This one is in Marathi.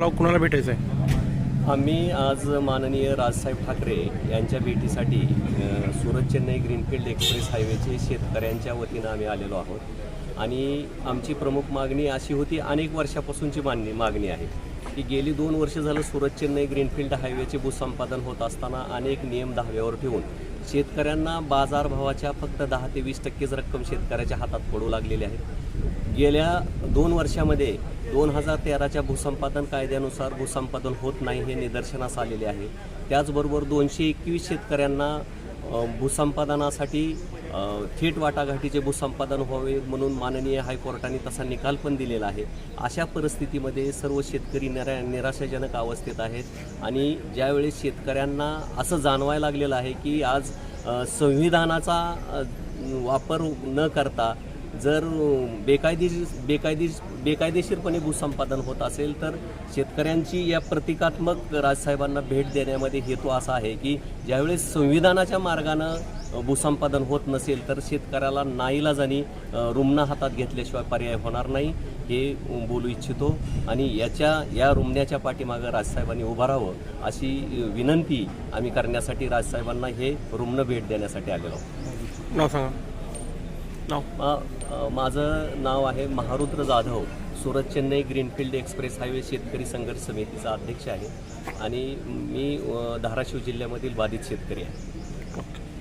राव कुणाला भेटायचं आहे आम्ही आज माननीय राजसाहेब ठाकरे यांच्या भेटीसाठी सुरत चेन्नई ग्रीनफील्ड एक्सप्रेस हायवेचे शेतकऱ्यांच्या वतीनं आम्ही आलेलो आहोत. आणि आमची प्रमुख मागणी अशी होती अनेक वर्षापासूनची मागणी मागणी आहे. की गेली दोन वर्ष झालं सुरत चेन्नई ग्रीनफील्ड हायवेचे भूसंपादन होत असताना अनेक नियम दहाव्यावर ठेवून शेतकऱ्यांना बाजारभावाच्या फक्त दहा ते वीस टक्केच रक्कम शेतकऱ्याच्या हातात पडू लागलेली आहे. गेल्या दोन वर्षामध्ये दोन हजार तेराच्या भूसंपादन कायद्यानुसार भूसंपादन होत नाही हे निदर्शनास आलेले आहे. त्याचबरोबर दोनशे एकवीस शेतकऱ्यांना भूसंपादनासाठी थेट वाटाघाटीचे भूसंपादन व्हावे म्हणून माननीय हायकोर्टाने तसा निकाल पण दिलेला आहे. अशा परिस्थितीमध्ये सर्व शेतकरी निरा निराशाजनक अवस्थेत आहेत आणि ज्यावेळेस शेतकऱ्यांना असं जाणवायला लागलेलं आहे की आज संविधानाचा वापर न करता जर बेकायदेशीर बेकायदेश बेकायदेशीरपणे भूसंपादन होत असेल तर शेतकऱ्यांची या प्रतिकात्मक राजसाहेबांना भेट देण्यामध्ये हेतू असा आहे की ज्यावेळेस संविधानाच्या मार्गानं भूसंपादन होत नसेल तर शेतकऱ्याला नाईलाजानी रुमणा हातात घेतल्याशिवाय पर्याय होणार नाही हे बोलू इच्छितो. आणि याच्या या रुमण्याच्या पाठीमागं राजसाहेबांनी उभं राहावं अशी विनंती आम्ही करण्यासाठी राजसाहेबांना हे रुमणं भेट देण्यासाठी आलेलो आहोत. सांगा. नाव माझं नाव आहे Maharudra Jadhav. Surat Chennai greenfield express highway शेतकरी संघर्ष समितीचा अध्यक्ष आहे आणि मी धाराशिव जिल्ह्यामधील बाधित शेतकरी आहे.